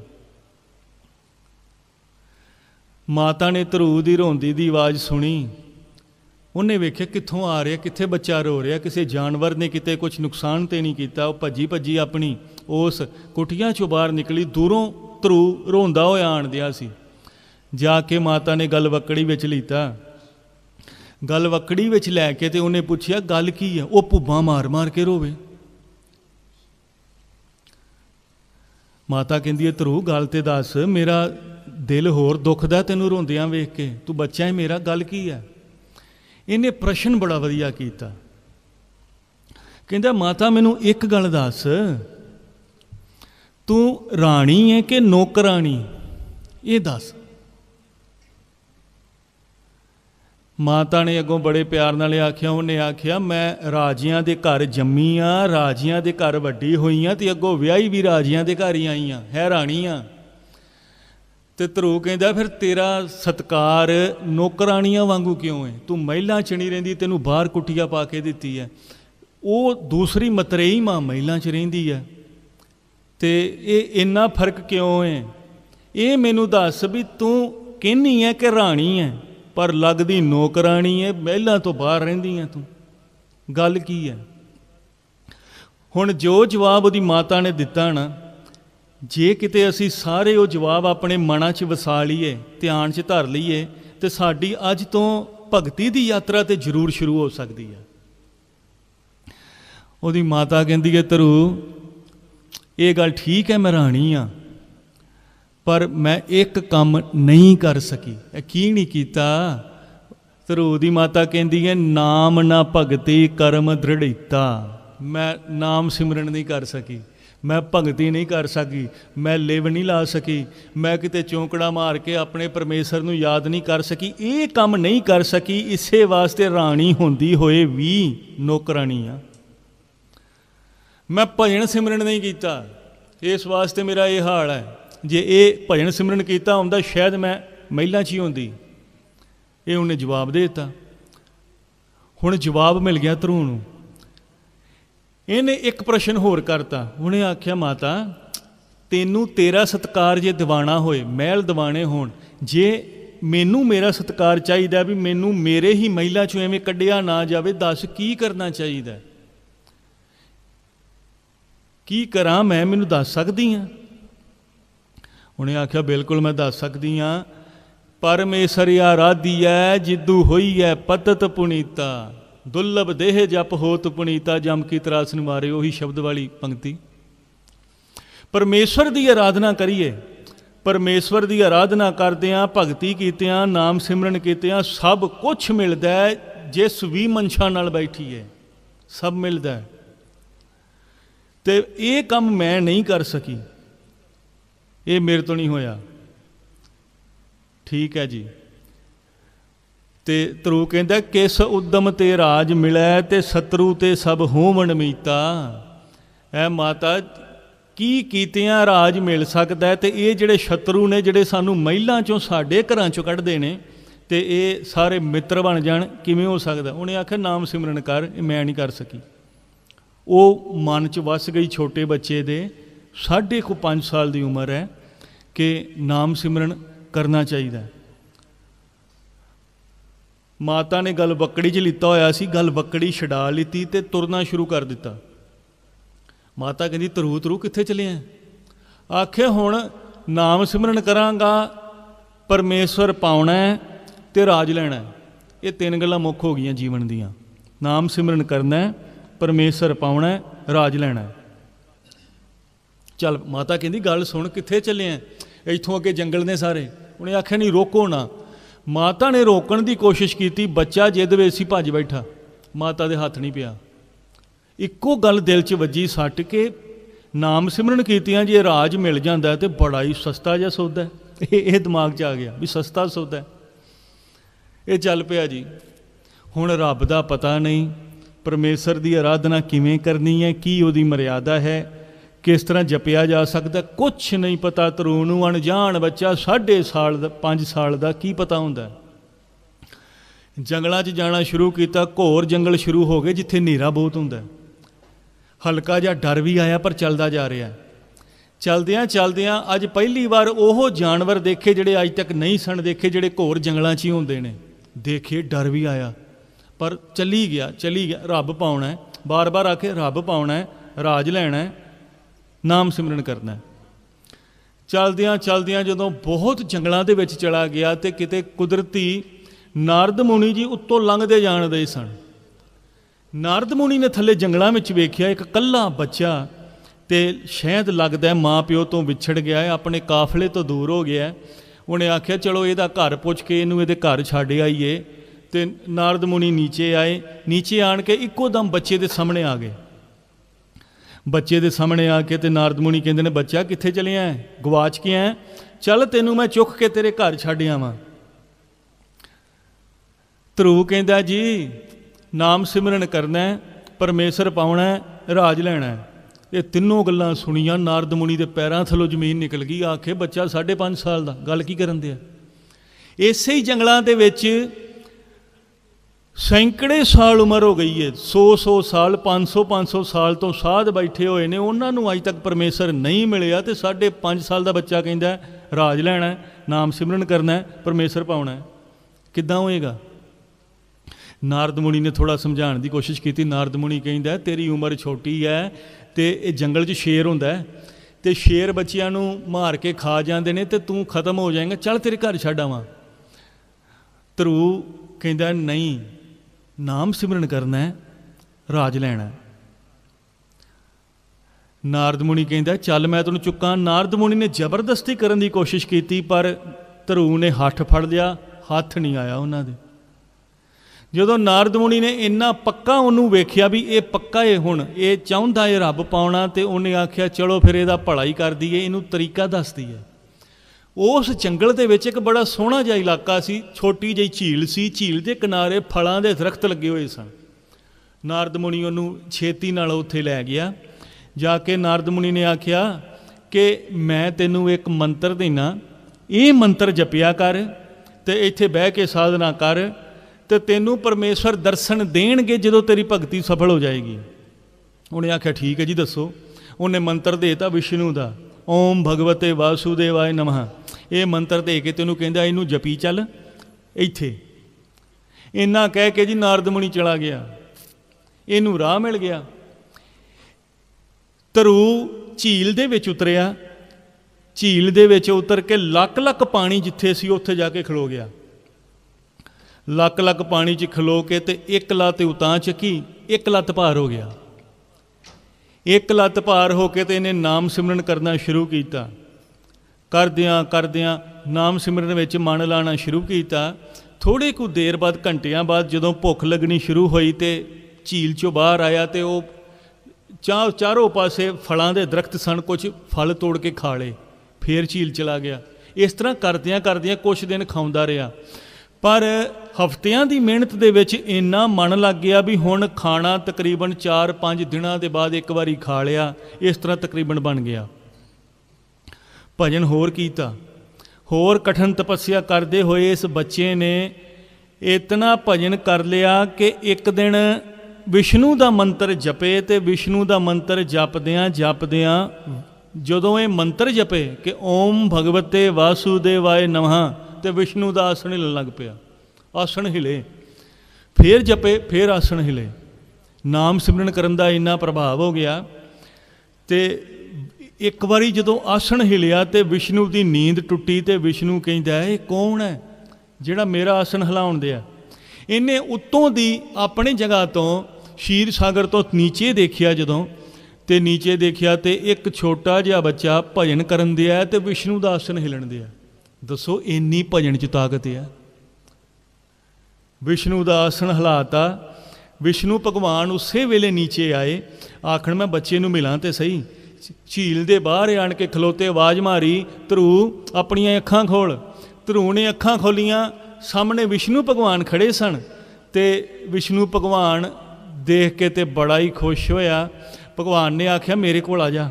ਮਾਤਾ ਨੇ ਧਰੂ ਦੀ ਰੋਂਦੀ ਦੀ ਆਵਾਜ਼ ਸੁਣੀ। ਉਹਨੇ ਵੇਖਿਆ ਕਿੱਥੋਂ ਆ ਰਿਹਾ, ਕਿੱਥੇ ਬੱਚਾ ਰੋ ਰਿਹਾ, ਕਿਸੇ ਜਾਨਵਰ ਨੇ ਕਿਤੇ ਕੁਝ ਨੁਕਸਾਨ ਤੇ ਨਹੀਂ ਕੀਤਾ। ਉਹ ਭੱਜੀ ਭੱਜੀ ਆਪਣੀ ਉਸ ਕੁਟੀਆਂ ਚੋਂ ਬਾਹਰ ਨਿਕਲੀ, ਦੂਰੋਂ ਧਰੂ ਰੋਂਦਾ ਹੋਇਆ ਆਣਦਿਆ ਸੀ। ਜਾ ਕੇ ਮਾਤਾ ਨੇ ਗੱਲ ਵਕੜੀ ਵਿੱਚ ਲੀਤਾ। ਗੱਲ ਵਕੜੀ ਵਿੱਚ ਲੈ ਕੇ ਤੇ ਉਹਨੇ ਪੁੱਛਿਆ, ਗੱਲ ਕੀ ਹੈ ਉਹ ਭੁੱਬਾਂ ਮਾਰ ਮਾਰ ਕੇ ਰੋਵੇ। ਮਾਤਾ ਕਹਿੰਦੀ ਹੈ ਧਰੂ ਗੱਲ ਤੇ ਦੱਸ, ਮੇਰਾ ਦਿਲ ਹੋਰ ਦੁਖਦਾ ਤੈਨੂੰ ਰੋਂਦਿਆਂ ਵੇਖ ਕੇ। ਤੂੰ ਬੱਚਾ ਹੈ ਮੇਰਾ ਗੱਲ ਕੀ ਹੈ? ਇਹਨੇ ਪ੍ਰਸ਼ਨ ਬੜਾ ਵਧੀਆ ਕੀਤਾ। ਕਹਿੰਦਾ, ਮਾਤਾ, ਮੈਨੂੰ ਇੱਕ ਗੱਲ ਦੱਸ। ਤੂੰ ਰਾਣੀ ਹੈ ਕਿ ਨੌਕਰਾਣੀ? ਇਹ ਦੱਸ। ਮਾਤਾ ਨੇ ਅੱਗੋਂ ਬੜੇ ਪਿਆਰ ਨਾਲ ਆਖਿਆ, ਉਹਨੇ ਆਖਿਆ, ਮੈਂ ਰਾਜਿਆਂ ਦੇ ਘਰ ਜੰਮੀ ਆ, ਰਾਜਿਆਂ ਦੇ ਘਰ ਵੱਡੀ ਹੋਈ ਆ ਤੇ ਅੱਗੋਂ ਵਿਆਹੀ ਵੀ ਰਾਜਿਆਂ ਦੇ ਘਰ ਹੀ ਆਈ ਆ ਹੈ ਰਾਣੀ ਆ। ਤੇ ਧਰੂ ਕਹਿੰਦਾ, ਫਿਰ ਤੇਰਾ ਸਤਕਾਰ ਨੌਕਰਾਣੀਆਂ ਵਾਂਗੂ ਕਿਉਂ ਹੈ? ਤੂੰ ਮਹਿਲਾ ਚਣੀ ਰਹਿੰਦੀ, ਤੈਨੂੰ ਬਾਹਰ ਕੁੱਟੀਆਂ ਪਾ ਕੇ ਦਿੱਤੀ ਹੈ। ਉਹ ਦੂਸਰੀ ਮਤਰੇਈ ਮਾਂ ਮਹਿਲਾ ਚ ਰਹਿੰਦੀ ਹੈ। ਤੇ ਇਹ ਇੰਨਾ ਫ਼ਰਕ ਕਿਉਂ ਹੈ? ਇਹ ਮੈਨੂੰ ਦੱਸ ਵੀ ਤੂੰ ਕਹਿੰਨੀ ਹੈ ਕਿ ਰਾਣੀ ਹੈ? ਪਰ ਲੱਗਦੀ ਨੌਕਰਾਣੀ ਹੈ ਮਹਿਲਾ ਤੋਂ ਬਾਹਰ ਰਹਿੰਦੀ ਹੈ ਤੂੰ। ਗੱਲ ਕੀ ਹੈ ਹੁਣ ਜੋ ਜਵਾਬ ਉਹਦੀ ਮਾਤਾ ਨੇ ਦਿੱਤਾ ਨਾ, ਜੇ ਕਿਤੇ ਅਸੀਂ ਸਾਰੇ ਉਹ ਜਵਾਬ ਆਪਣੇ ਮਨਾਂ 'ਚ ਵਸਾ ਲਈਏ, ਧਿਆਨ 'ਚ ਧਰ ਲਈਏ, ਤੇ ਸਾਡੀ ਅੱਜ ਤੋਂ ਭਗਤੀ ਦੀ ਯਾਤਰਾ ਤੇ ਜ਼ਰੂਰ ਸ਼ੁਰੂ ਹੋ ਸਕਦੀ ਹੈ ਉਹਦੀ ਮਾਤਾ ਕਹਿੰਦੀ ਹੈ ਧਰੂ, ਇਹ ਗੱਲ ਠੀਕ ਹੈ ਮੈਂ ਰਾਣੀ ਆ। ਪਰ ਮੈਂ ਇੱਕ ਕੰਮ ਨਹੀਂ ਕਰ ਸਕੀ। ਇਹ ਕੀ ਨਹੀਂ ਕੀਤਾ? ਧਰੂ ਦੀ ਮਾਤਾ ਕਹਿੰਦੀ ਹੈ, ਨਾਮ ਨਾ ਭਗਤੀ, ਕਰਮ ਦ੍ਰਿੜੀਤਾ ਮੈਂ ਨਾਮ ਸਿਮਰਨ ਨਹੀਂ ਕਰ ਸਕੀ। ਮੈਂ ਭਗਤੀ ਨਹੀਂ ਕਰ ਸਕੀ। ਮੈਂ ਲਿਵ ਨਹੀਂ ਲਾ ਸਕੀ। ਮੈਂ ਕਿਤੇ ਚੌਂਕੜਾ ਮਾਰ ਕੇ ਆਪਣੇ ਪਰਮੇਸ਼ਰ ਨੂੰ ਯਾਦ ਨਹੀਂ ਕਰ ਸਕੀ। ਇਹ ਕੰਮ ਨਹੀਂ ਕਰ ਸਕੀ। ਇਸੇ ਵਾਸਤੇ ਰਾਣੀ ਹੁੰਦੀ ਹੋਏ ਵੀ ਨੌਕਰਾਣੀ ਆ। ਮੈਂ ਭਜਨ ਸਿਮਰਨ ਨਹੀਂ ਕੀਤਾ। ਇਸ ਵਾਸਤੇ ਮੇਰਾ ਇਹ ਹਾਲ ਹੈ। ਜੇ ਇਹ ਭਜਨ ਸਿਮਰਨ ਕੀਤਾ ਹੁੰਦਾ, ਸ਼ਾਇਦ ਮੈਂ ਮਹਿਲਾ 'ਚ ਹੀ ਹੁੰਦੀ। ਇਹ ਉਹਨੇ ਜਵਾਬ ਦੇ ਦਿੱਤਾ। ਹੁਣ ਜਵਾਬ ਮਿਲ ਗਿਆ ਧਰੂ ਨੂੰ। ਇਹਨੇ ਇੱਕ ਪ੍ਰਸ਼ਨ ਹੋਰ ਕਰਤਾ। ਉਹਨੇ ਆਖਿਆ, ਮਾਤਾ, ਤੈਨੂੰ ਤੇਰਾ ਸਤਕਾਰ ਜੇ ਦਿਵਾਣਾ ਹੋਏ, ਮਹਿਲ ਦਿਵਾਣੇ ਹੋਣ, ਜੇ ਮੈਨੂੰ ਮੇਰਾ ਸਤਕਾਰ ਚਾਹੀਦਾ ਵੀ ਮੈਨੂੰ ਮੇਰੇ ਹੀ ਮਹਿਲਾ ਚੋਂ ਐਵੇਂ ਕੱਢਿਆ ਨਾ ਜਾਵੇ, ਦੱਸ ਕੀ ਕਰਨਾ ਚਾਹੀਦਾ? ਕੀ ਕਰਾਂ ਮੈਂ? ਮੈਨੂੰ ਦੱਸ ਸਕਦੀ ਆ? ਉਹਨੇ ਆਖਿਆ, ਬਿਲਕੁਲ ਮੈਂ ਦੱਸ ਸਕਦੀ ਆ ਪਰਮੇਸ਼ਰ ਆਰਾਧੀਐ ਜਿੱਦੂ ਹੋਈ ਐ, ਪਤਤ ਪੁਨੀਤਾ। ਦੁਰਲਭ ਦੇਹ ਜਪ ਹੋਤ ਪੁਨੀਤਾ, ਜਮ ਕੀ ਤਰਾਸ ਨਿਵਾਰੇ। ਉਹੀ ਸ਼ਬਦ ਵਾਲੀ ਪੰਕਤੀ। ਪਰਮੇਸ਼ਰ ਦੀ ਆਰਾਧਨਾ ਕਰੀਏ। ਪਰਮੇਸ਼ਵਰ ਦੀ ਆਰਾਧਨਾ ਕਰਦਿਆਂ, ਭਗਤੀ ਕੀਤਿਆਂ, ਨਾਮ ਸਿਮਰਨ ਕੀਤਿਆਂ, ਸਭ ਕੁਝ ਮਿਲਦਾ ਜਿਸ ਵੀ ਮਨਸ਼ਾ ਨਾਲ ਬੈਠੀ ਹੈ ਸਭ ਮਿਲਦਾ ਹੈ ਤੇ ਇਹ ਕੰਮ ਮੈਂ ਨਹੀਂ ਕਰ ਸਕੀ। ਇਹ ਮੇਰੇ ਤੋਂ ਨਹੀਂ ਹੋਇਆ। ਠੀਕ ਹੈ ਜੀ। ਤੇ ਧਰੂ ਕਹਿੰਦਾ, ਕਿਸ ਉਦਮ ਤੇ ਰਾਜ ਮਿਲੈ ਤੇ ਸ਼ਤਰੂ ਤੇ ਸਭ ਹੋਵਣ ਮੀਤਾ? ਐ ਮਾਤਾ, ਕੀ ਕੀਤਿਆਂ ਰਾਜ ਮਿਲ ਸਕਦਾ ਹੈ ਤੇ ਇਹ ਜਿਹੜੇ ਸ਼ਤਰੂ ਨੇ, ਜਿਹੜੇ ਸਾਨੂੰ ਮਹਿਲਾਂ ਚੋਂ ਸਾਡੇ ਘਰਾਂ ਚੋਂ ਕੱਢਦੇ ਨੇ, ਤੇ ਇਹ ਸਾਰੇ ਮਿੱਤਰ ਬਣ ਜਾਣ, ਕਿਵੇਂ ਹੋ ਸਕਦਾ? ਉਹਨੇ ਆਖਿਆ, ਨਾਮ ਸਿਮਰਨ ਕਰ ਮੈਂ ਨਹੀਂ ਕਰ ਸਕੀ। ਉਹ ਮਨ 'ਚ ਵਸ ਗਈ ਛੋਟੇ ਬੱਚੇ ਦੇ। ਸਾਢੇ ਕੁ 5 ਸਾਲ ਦੀ ਉਮਰ ਹੈ ਕਿ ਨਾਮ ਸਿਮਰਨ ਕਰਨਾ ਚਾਹੀਦਾ ਹੈ। ਮਾਤਾ ਨੇ ਗੱਲ ਬੱਕੜੀ 'ਚ ਲਿੱਤਾ ਹੋਇਆ ਸੀ, ਗੱਲ ਬੱਕੜੀ ਛਡਾ ਲਿੱਤੀ ਤੇ ਤੁਰਨਾ ਸ਼ੁਰੂ ਕਰ ਦਿੱਤਾ। ਮਾਤਾ ਕਹਿੰਦੀ, ਤਰੂ ਤਰੂ ਕਿੱਥੇ ਚਲੇ ਆ? ਆਖੇ, ਹੁਣ ਨਾਮ ਸਿਮਰਨ ਕਰਾਂਗਾ, ਪਰਮੇਸ਼ਵਰ ਪਾਉਣਾ ਹੈ ਤੇ ਰਾਜ ਲੈਣਾ ਇਹ ਤਿੰਨ ਗੱਲਾਂ ਮੁੱਖ ਹੋ ਗਈਆਂ ਜੀਵਨ ਦੀਆਂ। ਨਾਮ ਸਿਮਰਨ ਕਰਨਾ ਹੈ, ਪਰਮੇਸ਼ਵਰ ਪਾਉਣਾ ਰਾਜ ਲੈਣਾ ਚੱਲ ਮਾਤਾ ਕਹਿੰਦੀ, ਗੱਲ ਸੁਣ, ਕਿੱਥੇ ਚੱਲੇ ਆ? ਇੱਥੋਂ ਅੱਗੇ ਜੰਗਲ ਨੇ ਸਾਰੇ। ਉਹਨੇ ਆਖਿਆ, ਨਹੀਂ, ਰੋਕੋ ਨਾ। ਮਾਤਾ ਨੇ ਰੋਕਣ ਦੀ ਕੋਸ਼ਿਸ਼ ਕੀਤੀ, ਬੱਚਾ ਜਿੱਦ ਵਿੱਚ ਸੀ, ਭੱਜ ਬੈਠਾ। ਮਾਤਾ ਦੇ ਹੱਥ ਨਹੀਂ ਪਿਆ। ਇੱਕੋ ਗੱਲ ਦਿਲ 'ਚ ਵੱਜੀ, ਸੱਟ ਕੇ ਨਾਮ ਸਿਮਰਨ ਕੀਤੀਆਂ, ਜੇ ਰਾਜ ਮਿਲ ਜਾਂਦਾ ਹੈ ਤੇ ਬੜਾ ਹੀ ਸਸਤਾ ਜਿਹਾ ਸੌਦਾ ਇਹ ਇਹ ਦਿਮਾਗ 'ਚ ਆ ਗਿਆ ਵੀ ਸਸਤਾ ਸੌਦਾ ਇਹ ਚੱਲ ਪਿਆ ਜੀ। ਹੁਣ ਰੱਬ ਦਾ ਪਤਾ ਨਹੀਂ, ਪਰਮੇਸ਼ਰ ਦੀ ਆਰਾਧਨਾ ਕਿਵੇਂ ਕਰਨੀ ਹੈ, ਕੀ ਉਹਦੀ ਮਰਿਆਦਾ ਹੈ ਕਿਸ ਤਰ੍ਹਾਂ ਜਪਿਆ ਜਾ ਸਕਦਾ ਕੁਝ ਨਹੀਂ ਪਤਾ ਤਰੂ ਨੂੰ, ਅਣਜਾਣ ਬੱਚਾ 1.5 ਸਾਲ ਦਾ 5 ਸਾਲ ਦਾ ਕੀ ਪਤਾ ਹੁੰਦਾ? ਜੰਗਲਾਂ 'ਚ ਜਾਣਾ ਸ਼ੁਰੂ ਕੀਤਾ, ਘੋਰ ਜੰਗਲ ਸ਼ੁਰੂ ਹੋ ਗਏ ਜਿੱਥੇ ਹਨੇਰਾ ਬਹੁਤ ਹੁੰਦਾ। ਹਲਕਾ ਜਿਹਾ ਡਰ ਵੀ ਆਇਆ, ਪਰ ਚੱਲਦਾ ਜਾ ਰਿਹਾ। ਚਲਦਿਆਂ ਚਲਦਿਆਂ ਅੱਜ ਪਹਿਲੀ ਵਾਰ ਉਹ ਜਾਨਵਰ ਦੇਖੇ ਜਿਹੜੇ ਅੱਜ ਤੱਕ ਨਹੀਂ ਸਨ, ਦੇਖੇ ਜਿਹੜੇ ਘੋਰ ਜੰਗਲਾਂ 'ਚ ਹੀ ਹੁੰਦੇ ਨੇ। ਦੇਖੇ, ਡਰ ਵੀ ਆਇਆ। ਪਰ ਚੱਲੀ ਗਿਆ ਚੱਲੀ ਗਿਆ, ਰੱਬ ਪਾਉਣਾ ਹੈ। ਬਾਰ-ਬਾਰ ਕੇ ਰੱਬ ਪਾਉਣਾ ਹੈ, ਰਾਜ ਲੈਣਾ ਹੈ ਨਾਮ ਸਿਮਰਨ ਕਰਨਾ ਚਲਦਿਆਂ ਚਲਦਿਆਂ ਜਦੋਂ ਬਹੁਤ ਜੰਗਲਾਂ ਦੇ ਵਿੱਚ ਚਲਾ ਗਿਆ ਤੇ ਕਿਤੇ ਕੁਦਰਤੀ ਨਾਰਦ ਮੁਨੀ ਜੀ ਉੱਤੋਂ ਲੰਘਦੇ ਜਾਣਦੇ ਸਨ। ਨਾਰਦ ਮੁਨੀ ਨੇ ਥੱਲੇ ਜੰਗਲਾਂ ਵਿੱਚ ਵੇਖਿਆ, ਇੱਕ ਕੱਲਾ ਬੱਚਾ ਤੇ ਸ਼ਾਇਦ ਲੱਗਦਾ ਮਾਂ ਪਿਓ ਤੋਂ ਵਿਛੜ ਗਿਆ ਹੈ, ਆਪਣੇ ਕਾਫਲੇ ਤੋਂ ਦੂਰ ਹੋ ਗਿਆ ਉਹਨੇ ਆਖਿਆ, ਚਲੋ ਇਹਦਾ ਘਰ ਪੁੱਛ ਕੇ ਇਹਨੂੰ ਇਹਦੇ ਘਰ ਛੱਡ ਆਈਏ। ਤੇ ਨਾਰਦ ਮੁਨੀ ਨੀਚੇ ਆਏ। ਨੀਚੇ ਆਣ ਕੇ ਇੱਕੋ ਦਮ ਬੱਚੇ ਦੇ ਸਾਹਮਣੇ ਆ ਗਏ। ਬੱਚੇ ਦੇ ਸਾਹਮਣੇ ਆ ਕੇ ਤੇ ਨਾਰਦ ਮੁਨੀ ਕਹਿੰਦੇ ਨੇ, ਬੱਚਾ ਕਿੱਥੇ ਚਲਿਆ ਹੈ? ਗਵਾਚ ਕੇ ਆਇਆ ਚੱਲ ਤੈਨੂੰ ਮੈਂ ਚੁੱਕ ਕੇ ਤੇਰੇ ਘਰ ਛੱਡ ਆਵਾਂ। ਧਰੂ ਕਹਿੰਦਾ, ਜੀ, ਨਾਮ ਸਿਮਰਨ ਕਰਨਾ ਪਰਮੇਸ਼ਰ ਪਾਉਣਾ ਰਾਜ ਲੈਣਾ ਇਹ ਤਿੰਨੋਂ ਗੱਲਾਂ ਸੁਣੀਆਂ, ਨਾਰਦ ਮੁਨੀ ਦੇ ਪੈਰਾਂ ਥੱਲੋਂ ਜ਼ਮੀਨ ਨਿਕਲ ਗਈ, ਆਖੇ, ਬੱਚਾ 5.5 ਸਾਲ ਦਾ, ਗੱਲ ਕੀ ਕਰਨ ਦਿਆ? ਇਸੇ ਹੀ ਜੰਗਲਾਂ ਦੇ ਵਿੱਚ ਸੈਂਕੜੇ ਸਾਲ ਉਮਰ ਹੋ ਗਈ ਹੈ 100 100 ਸਾਲ 500 500 ਸਾਲ ਤੋਂ ਸਾਧ ਬੈਠੇ ਹੋਏ ਨੇ, ਉਹਨਾਂ ਨੂੰ ਅਜੇ ਤੱਕ ਪਰਮੇਸ਼ਰ ਨਹੀਂ ਮਿਲਿਆ ਤੇ 5.5 ਸਾਲ ਦਾ ਬੱਚਾ ਕਹਿੰਦਾ ਰਾਜ ਲੈਣਾ ਨਾਮ ਸਿਮਰਨ ਕਰਨਾ ਪਰਮੇਸ਼ਰ ਪਾਉਣਾ ਕਿੱਦਾਂ ਹੋਏਗਾ? ਨਾਰਦ ਮੁਨੀ ਨੇ ਥੋੜਾ ਸਮਝਾਉਣ ਦੀ ਕੋਸ਼ਿਸ਼ ਕੀਤੀ, ਨਾਰਦ ਮੁਨੀ ਕਹਿੰਦਾ ਤੇਰੀ ਉਮਰ ਛੋਟੀ ਹੈ ਤੇ ਇਹ ਜੰਗਲ 'ਚ ਸ਼ੇਰ ਹੁੰਦਾ ਹੈ ਤੇ ਸ਼ੇਰ ਬੱਚਿਆਂ ਨੂੰ ਮਾਰ ਕੇ ਖਾ ਜਾਂਦੇ ਨੇ ਤੇ ਤੂੰ ਖਤਮ ਹੋ ਜਾਏਗਾ, ਚੱਲ ਤੇਰੇ ਘਰ ਛੱਡ ਆਵਾਂ। ਧਰੂ ਕਹਿੰਦਾ ਨਹੀਂ ਨਾਮ ਸਿਮਰਨ ਕਰਨਾ ਹੈ, ਰਾਜ ਲੈਣਾ ਹੈ। ਨਾਰਦ ਮੁਨੀ ਕਹਿੰਦਾ, ਚੱਲ ਮੈਂ ਤੈਨੂੰ ਚੁੱਕਾਂ। ਨਾਰਦ ਮੁਨੀ ਨੇ ਜ਼ਬਰਦਸਤੀ ਕਰਨ ਦੀ ਕੋਸ਼ਿਸ਼ ਕੀਤੀ, ਪਰ ਧਰੂ ਨੇ ਹੱਥ ਫੜ ਲਿਆ, ਹੱਥ ਨਹੀਂ ਆਇਆ ਉਹਨਾਂ ਦੇ। ਜਦੋਂ ਨਾਰਦ ਮੁਨੀ ਨੇ ਇੰਨਾ ਪੱਕਾ ਉਹਨੂੰ ਵੇਖਿਆ ਵੀ ਇਹ ਪੱਕਾ ਏ ਹੁਣ, ਇਹ ਚਾਹੁੰਦਾ ਏ ਰੱਬ ਪਾਉਣਾ, ਤੇ ਉਹਨੇ ਆਖਿਆ, ਚਲੋ ਫਿਰ ਇਹਦਾ ਭਲਾ ਹੀ ਕਰ ਦਈਏ, ਇਹਨੂੰ ਤਰੀਕਾ ਦੱਸ ਦਈਏ। ਉਸ ਜੰਗਲ ਦੇ ਵਿੱਚ ਇੱਕ ਬੜਾ ਸੋਹਣਾ ਜਿਹਾ ਇਲਾਕਾ ਸੀ, ਛੋਟੀ ਜਿਹੀ ਝੀਲ ਸੀ, ਝੀਲ ਦੇ ਕਿਨਾਰੇ ਫਲਾਂ ਦੇ ਦਰਖਤ ਲੱਗੇ ਹੋਏ ਸਨ। ਨਾਰਦ ਮੁਨੀ ਉਹਨੂੰ ਛੇਤੀ ਨਾਲ ਉੱਥੇ ਲੈ ਗਿਆ। ਜਾ ਕੇ ਨਾਰਦ ਮੁਨੀ ਨੇ ਆਖਿਆ ਕਿ ਮੈਂ ਤੈਨੂੰ ਇੱਕ ਮੰਤਰ ਦੇਣਾ ਇਹ ਮੰਤਰ ਜਪਿਆ ਕਰ ਤੇ ਇੱਥੇ ਬਹਿ ਕੇ ਸਾਧਨਾ ਕਰ ਤੇ ਤੈਨੂੰ ਪਰਮੇਸ਼ਵਰ ਦਰਸ਼ਨ ਦੇਣਗੇ ਜਦੋਂ ਤੇਰੀ ਭਗਤੀ ਸਫਲ ਹੋ ਜਾਏਗੀ। ਉਹਨੇ ਆਖਿਆ, ਠੀਕ ਹੈ ਜੀ, ਦੱਸੋ। ਉਹਨੇ ਮੰਤਰ ਦੇਤਾ ਵਿਸ਼ਨੂੰ ਦਾ। ਓਮ ਭਗਵਤੇ ਵਾਸੁਦੇਵਾਏ ਨਮः। ਇਹ ਮੰਤਰ ਦੇ ਕੇ ਤੈਨੂੰ ਕਹਿੰਦਾ ਇਹਨੂੰ ਜਪੀ ਚੱਲ, ਇੱਥੇ। ਇੰਨਾ ਕਹਿ ਕੇ ਜੀ ਨਾਰਦ ਮੁਨੀ ਚਲਾ ਗਿਆ। ਇਹਨੂੰ ਰਾਹ ਮਿਲ ਗਿਆ। ਧਰੂ ਝੀਲ ਦੇ ਵਿੱਚ ਉਤਰਿਆ। ਝੀਲ ਦੇ ਵਿੱਚ ਉਤਰ ਕੇ ਲੱਕ ਲੱਕ ਪਾਣੀ ਜਿੱਥੇ ਸੀ ਉੱਥੇ ਜਾ ਕੇ ਖਲੋ ਗਿਆ। ਲੱਕ ਲੱਕ ਪਾਣੀ 'ਚ ਖਲੋ ਕੇ ਤੇ ਇੱਕ ਲੱਤ ਉਤਾਂ ਚੱਕੀ, ਇੱਕ ਲੱਤ ਭਾਰ ਹੋ ਗਿਆ। ਇੱਕ ਲੱਤ ਭਾਰ ਹੋ ਕੇ ਤੇ ਇਹਨੇ ਨਾਮ ਸਿਮਰਨ ਕਰਨਾ ਸ਼ੁਰੂ ਕੀਤਾ। ਕਰਦਿਆਂ ਕਰਦਿਆਂ ਨਾਮ ਸਿਮਰਨ ਵਿੱਚ ਮਨ ਲਾਣਾ ਸ਼ੁਰੂ ਕੀਤਾ। ਥੋੜੇ ਕੁ ਦੇਰ ਬਾਅਦ, ਘੰਟਿਆਂ ਬਾਅਦ ਜਦੋਂ ਭੁੱਖ ਲੱਗਣੀ ਸ਼ੁਰੂ ਹੋਈ ਤੇ ਝੀਲ ਚੋਂ ਬਾਹਰ ਆਇਆ ਤੇ ਉਹ ਚਾਹ ਚਾਰੋਂ ਪਾਸੇ ਫਲਾਂ ਦੇ ਦਰਖਤ ਸਨ ਕੁਝ ਫਲ ਤੋੜ ਕੇ ਖਾ ਲਏ, ਫੇਰ ਝੀਲ ਚਲਾ ਗਿਆ। ਇਸ ਤਰ੍ਹਾਂ ਕਰਦਿਆਂ ਕਰਦਿਆਂ ਕੁਝ ਦਿਨ ਖਾਉਂਦਾ ਰਿਹਾ। ਪਰ ਹਫ਼ਤਿਆਂ ਦੀ ਮਿਹਨਤ ਦੇ ਵਿੱਚ ਇੰਨਾ ਮਨ ਲੱਗ ਗਿਆ ਵੀ ਹੁਣ ਖਾਣਾ ਤਕਰੀਬਨ 4-5 ਦਿਨਾਂ ਦੇ ਬਾਅਦ ਇੱਕ ਵਾਰੀ ਖਾ ਲਿਆ, ਇਸ ਤਰ੍ਹਾਂ ਤਕਰੀਬਨ ਬਣ ਗਿਆ। ਭਜਨ ਹੋਰ ਕੀਤਾ। ਹੋਰ ਕਠਨ ਤਪੱਸਿਆ ਕਰਦੇ ਹੋਏ ਇਸ ਬੱਚੇ ਨੇ ਇਤਨਾ ਭਜਨ ਕਰ ਲਿਆ ਕਿ ਇੱਕ ਦਿਨ ਵਿਸ਼ਨੂੰ ਦਾ ਮੰਤਰ ਜਪੇ ਤੇ ਵਿਸ਼ਨੂੰ ਦਾ ਮੰਤਰ ਜਪਦਿਆਂ ਜਪਦਿਆਂ ਜਦੋਂ ਇਹ ਮੰਤਰ ਜਪੇ ਕਿ ਓਮ ਭਗਵਤੇ ਵਾਸੂਦੇਵਾਏ ਨਮः ਤੇ ਵਿਸ਼ਨੂੰ ਦਾ ਆਸਣ ਹਿਲਣ ਲੱਗ ਪਿਆ। ਆਸਣ ਹਿਲੇ। ਫੇਰ ਜਪੇ, ਫੇਰ ਆਸਣ ਹਿਲੇ। ਨਾਮ ਸਿਮਰਨ ਕਰਨ ਦਾ ਇੰਨਾ ਪ੍ਰਭਾਵ ਹੋ ਗਿਆ ਤੇ ਇੱਕ ਵਾਰੀ ਜਦੋਂ ਆਸਣ ਹਿਲਿਆ ਤੇ ਵਿਸ਼ਨੂੰ ਦੀ ਨੀਂਦ ਟੁੱਟੀ ਤੇ ਵਿਸ਼ਨੂੰ ਕਹਿੰਦਾ ਇਹ ਕੌਣ ਹੈ ਜਿਹੜਾ ਮੇਰਾ ਆਸਣ ਹਿਲਾਉਣ ਦਿਆ? ਇਹਨੇ ਉੱਤੋਂ ਦੀ ਆਪਣੀ ਜਗ੍ਹਾ ਤੋਂ ਸ਼ੀਰ ਸਾਗਰ ਤੋਂ ਨੀਚੇ ਦੇਖਿਆ ਜਦੋਂ ਤੇ ਨੀਚੇ ਦੇਖਿਆ ਤੇ ਇੱਕ ਛੋਟਾ ਜਿਹਾ ਬੱਚਾ ਭਜਨ ਕਰਨ ਦਿਆ ਤੇ ਵਿਸ਼ਨੂੰ ਦਾ ਆਸਣ ਹਿਲਣ ਦਿਆ। ਦੱਸੋ, ਇੰਨੀ ਭਜਨ ਚ ਤਾਕਤ ਹੈ ਵਿਸ਼ਨੂੰ ਦਾ ਆਸਣ ਹਲਾਤਾ। ਵਿਸ਼ਨੂੰ ਭਗਵਾਨ ਉਸੇ ਵੇਲੇ ਨੀਚੇ ਆਏ, ਆਖਣ, ਮੈਂ ਬੱਚੇ ਨੂੰ ਮਿਲਾਂ ਤੇ ਸਹੀ। ਝੀਲ ਦੇ ਬਾਹਰ ਆਣ ਕੇ ਖਲੋਤੇ ਆਵਾਜ਼ ਮਾਰੀ, ਧਰੂ, ਆਪਣੀਆਂ ਅੱਖਾਂ ਖੋਲ। ਧਰੂ ਨੇ ਅੱਖਾਂ ਖੋਲੀਆਂ, ਸਾਹਮਣੇ ਵਿਸ਼ਨੂੰ ਭਗਵਾਨ ਖੜੇ ਸਨ ਤੇ ਵਿਸ਼ਨੂੰ ਭਗਵਾਨ ਦੇਖ ਕੇ ਤੇ ਬੜਾ ਹੀ ਖੁਸ਼ ਹੋਇਆ। ਭਗਵਾਨ ਨੇ ਆਖਿਆ, ਮੇਰੇ ਕੋਲ ਆ ਜਾ।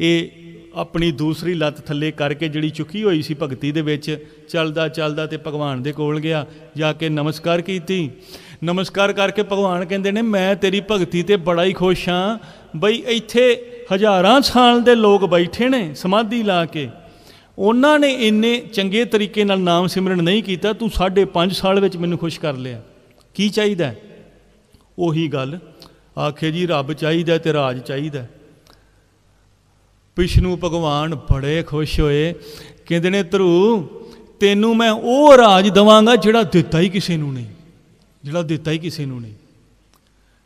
ਇਹ ਆਪਣੀ ਦੂਸਰੀ ਲੱਤ ਥੱਲੇ ਕਰਕੇ ਜਿਹੜੀ ਚੁੱਕੀ ਹੋਈ ਸੀ ਭਗਤੀ ਦੇ ਵਿੱਚ, ਚੱਲਦਾ ਚੱਲਦਾ ਤੇ ਭਗਵਾਨ ਦੇ ਕੋਲ ਗਿਆ, ਜਾ ਕੇ ਨਮਸਕਾਰ ਕੀਤੀ। ਨਮਸਕਾਰ ਕਰਕੇ ਭਗਵਾਨ ਕਹਿੰਦੇ ਨੇ, ਮੈਂ ਤੇਰੀ ਭਗਤੀ ਤੇ ਬੜਾ ਹੀ ਖੁਸ਼ ਹਾਂ। ਬਈ ਇੱਥੇ ਹਜ਼ਾਰਾਂ ਸਾਲ ਦੇ ਲੋਕ ਬੈਠੇ ਨੇ ਸਮਾਧੀ ਲਾ ਕੇ। ਉਹਨਾਂ ਨੇ ਇੰਨੇ ਚੰਗੇ ਤਰੀਕੇ ਨਾਲ ਨਾਮ ਸਿਮਰਨ ਨਹੀਂ ਕੀਤਾ, ਤੂੰ 5.5 ਸਾਲ ਵਿੱਚ ਮੈਨੂੰ ਖੁਸ਼ ਕਰ ਲਿਆ। ਕੀ ਚਾਹੀਦਾ? ਉਹੀ ਗੱਲ। ਆਖੇ ਜੀ, ਰੱਬ ਚਾਹੀਦਾ ਤੇ ਰਾਜ ਚਾਹੀਦਾ। ਵਿਸ਼ਨੂੰ ਭਗਵਾਨ ਬੜੇ ਖੁਸ਼ ਹੋਏ। ਕਹਿੰਦੇ ਨੇ, ਧਰੂ, ਤੈਨੂੰ ਮੈਂ ਉਹ ਰਾਜ ਦਵਾਂਗਾ ਜਿਹੜਾ ਦਿੱਤਾ ਹੀ ਕਿਸੇ ਨੂੰ ਨਹੀਂ। ਜਿਹੜਾ ਦਿੱਤਾ ਹੀ ਕਿਸੇ ਨੂੰ ਨਹੀਂ।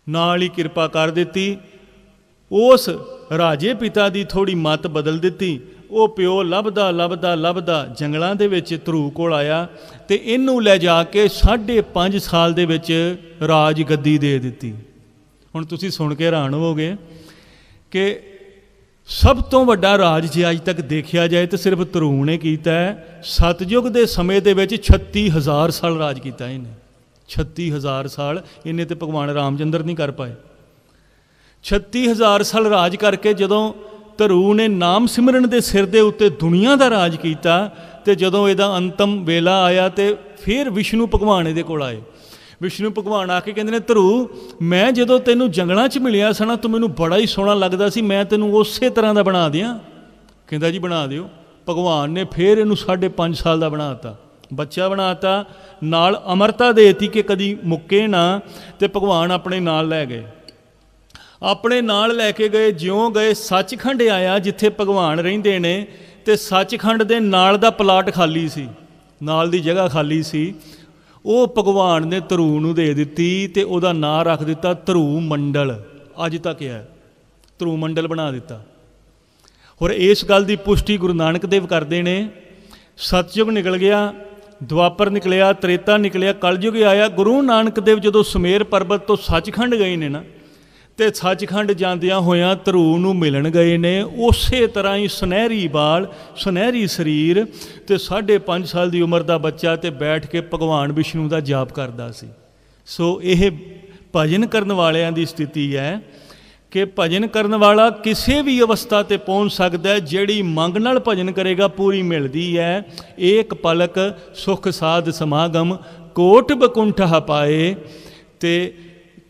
ਨਾਲ ਹੀ ਕਿਰਪਾ ਕਰ ਦਿੱਤੀ। ਉਸ ਰਾਜੇ ਪਿਤਾ ਦੀ ਥੋੜੀ ਮਤ ਬਦਲ ਦਿੱਤੀ। ਉਹ ਪਿਓ ਲੱਭਦਾ ਲੱਭਦਾ ਲੱਭਦਾ ਜੰਗਲਾਂ ਦੇ ਵਿੱਚ ਧਰੂ ਕੋਲ ਆਇਆ ਤੇ ਇਹਨੂੰ ਲੈ ਜਾ ਕੇ 5.5 ਸਾਲ ਦੇ ਵਿੱਚ ਰਾਜ ਗੱਦੀ ਦੇ ਦਿੱਤੀ। ਹੁਣ ਤੁਸੀਂ ਸੁਣ ਕੇ ਹੈਰਾਨ ਹੋਵੋਗੇ ਕਿ ਸਭ ਤੋਂ ਵੱਡਾ ਰਾਜ ਜੇ ਅੱਜ ਤੱਕ ਦੇਖਿਆ ਜਾਏ ਤਾਂ ਸਿਰਫ ਧਰੂ ਨੇ ਕੀਤਾ ਹੈ। ਸਤਜੁਗ ਦੇ ਸਮੇਂ ਦੇ ਵਿੱਚ 36000 ਸਾਲ ਰਾਜ ਕੀਤਾ ਇਹਨੇ। 36000 ਸਾਲ ਇਹਨੇ ਤੇ ਭਗਵਾਨ ਰਾਮਚੰਦਰ ਨਹੀਂ ਕਰ ਪਾਏ। 36000 ਸਾਲ ਰਾਜ ਕਰਕੇ ਜਦੋਂ ਧਰੂ ਨੇ ਨਾਮ ਸਿਮਰਨ ਦੇ ਸਿਰ ਦੇ ਉੱਤੇ ਦੁਨੀਆ ਦਾ ਰਾਜ ਕੀਤਾ ਤੇ ਜਦੋਂ ਇਹਦਾ ਅੰਤਮ ਵੇਲਾ ਆਇਆ ਤੇ ਫਿਰ ਵਿਸ਼ਨੂੰ ਭਗਵਾਨ ਇਹਦੇ ਕੋਲ ਆਏ। ਵਿਸ਼ਨੂੰ ਭਗਵਾਨ ਆ ਕੇ ਕਹਿੰਦੇ ਨੇ, ਧਰੂ, ਮੈਂ ਜਦੋਂ ਤੈਨੂੰ ਜੰਗਲਾਂ 'ਚ ਮਿਲਿਆ ਸਣਾ ਤੂੰ ਮੈਨੂੰ ਬੜਾ ਹੀ ਸੋਹਣਾ ਲੱਗਦਾ ਸੀ, ਮੈਂ ਤੈਨੂੰ ਉਸੇ ਤਰ੍ਹਾਂ ਦਾ ਬਣਾ ਦਿਆਂ। ਕਹਿੰਦਾ ਜੀ, ਬਣਾ ਦਿਓ। ਭਗਵਾਨ ਨੇ ਫੇਰ ਇਹਨੂੰ 5.5 ਸਾਲ ਦਾ ਬਣਾਤਾ ਬੱਚਾ ਬਣਾਤਾ ਨਾਲ ਅਮਰਤਾ ਦੇਤੀ ਕਿ ਕਦੀ ਮੁੱਕੇ ਨਾ ਤੇ ਭਗਵਾਨ ਆਪਣੇ ਨਾਲ ਲੈ ਗਏ। ਆਪਣੇ ਨਾਲ ਲੈ ਕੇ ਗਏ, ਜਿਉਂ ਗਏ, ਸੱਚਖੰਡ ਆਇਆ ਜਿੱਥੇ ਭਗਵਾਨ ਰਹਿੰਦੇ ਨੇ ਤੇ ਸੱਚਖੰਡ ਦੇ ਨਾਲ ਦਾ ਪਲਾਟ ਖਾਲੀ ਸੀ, ਨਾਲ ਦੀ ਜਗ੍ਹਾ ਖਾਲੀ ਸੀ। ਉਹ ਭਗਵਾਨ ਨੇ ਧਰੂ ਨੂੰ ਦੇ ਦਿੱਤੀ ਤੇ ਉਹਦਾ ਨਾਂ ਰੱਖ ਦਿੱਤਾ ਧਰੂ ਮੰਡਲ। ਅੱਜ ਤੱਕ ਹੈ। ਧਰੂ ਮੰਡਲ ਬਣਾ ਦਿੱਤਾ। ਹੋਰ ਇਸ ਗੱਲ ਦੀ ਪੁਸ਼ਟੀ ਗੁਰੂ ਨਾਨਕ ਦੇਵ ਕਰਦੇ ਨੇ। ਸਤਯੁਗ ਨਿਕਲ ਗਿਆ, ਦੁਆਪਰ ਨਿਕਲਿਆ, ਤ੍ਰੇਤਾ ਨਿਕਲਿਆ, ਕਲਯੁਗ ਆਇਆ। ਗੁਰੂ ਨਾਨਕ ਦੇਵ ਜਦੋਂ ਸੁਮੇਰ ਪਰਬਤ ਤੋਂ ਸੱਚਖੰਡ ਗਏ ਨੇ ਨਾ ਤੇ ਸੱਚਖੰਡ ਜਾਂਦਿਆਂ ਹੋਇਆਂ ਧਰੂ ਨੂੰ ਮਿਲਣ ਗਏ ਨੇ। ਉਸੇ ਤਰ੍ਹਾਂ ਹੀ ਸੁਨਹਿਰੀ ਬਾਲ, ਸੁਨਹਿਰੀ ਸਰੀਰ ਤੇ 5.5 ਸਾਲ ਦੀ ਉਮਰ ਦਾ ਬੱਚਾ ਤੇ ਬੈਠ ਕੇ ਭਗਵਾਨ ਵਿਸ਼ਨੂੰ ਦਾ ਜਾਪ ਕਰਦਾ ਸੀ। ਸੋ ਇਹ ਭਜਨ ਕਰਨ ਵਾਲਿਆਂ ਦੀ ਸਥਿਤੀ ਹੈ ਕਿ ਭਜਨ ਕਰਨ ਵਾਲਾ ਕਿਸੇ ਵੀ ਅਵਸਥਾ ਤੇ ਪਹੁੰਚ ਸਕਦਾ ਹੈ, ਜਿਹੜੀ ਮੰਗ ਨਾਲ ਭਜਨ ਕਰੇਗਾ, ਪੂਰੀ ਮਿਲਦੀ ਹੈ। ਏਕ ਪਲਕ ਸੁਖ ਸਾਧ ਸਮਾਗਮ, ਕੋਟ ਬਕੁੰਠ ਹਪਾਏ ਤੇ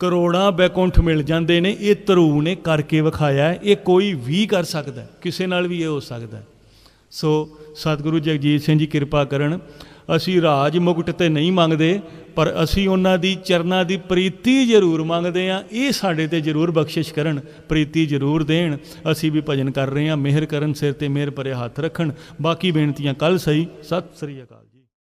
ਕਰੋੜਾਂ ਬੈਕੁੰਠ ਮਿਲ ਜਾਂਦੇ ਨੇ, ਇਹ ਧਰੂ ਨੇ ਕਰਕੇ ਵਿਖਾਇਆ ਇਹ ਕੋਈ ਵੀ ਕਰ ਸਕਦਾ ਕਿਸੇ ਨਾਲ ਵੀ ਇਹ ਹੋ ਸਕਦਾ ਸੋ ਸਤਿਗੁਰੂ ਜਗਜੀਤ ਸਿੰਘ ਜੀ ਕਿਰਪਾ ਕਰਨ, ਅਸੀਂ ਰਾਜ ਮੁਕਟ ਤੇ ਨਹੀਂ ਮੰਗਦੇ, ਪਰ ਅਸੀਂ ਉਹਨਾਂ ਦੀ ਚਰਨਾਂ ਦੀ ਪ੍ਰੀਤੀ ਜ਼ਰੂਰ ਮੰਗਦੇ ਆ ਇਹ ਸਾਡੇ ਤੇ ਜ਼ਰੂਰ ਬਖਸ਼ਿਸ਼ ਕਰਨ, ਪ੍ਰੀਤੀ ਜ਼ਰੂਰ ਦੇਣ। ਅਸੀਂ ਵੀ ਭਜਨ ਕਰ ਰਹੇ ਹਾਂ, ਮਿਹਰ ਕਰਨ ਸਿਰ ਤੇ ਮਿਹਰ ਭਰੇ ਹੱਥ ਰੱਖਣ। ਬਾਕੀ ਬੇਨਤੀਆਂ ਕੱਲ ਸਹੀ। ਸਤਿ ਸ੍ਰੀ ਅਕਾਲ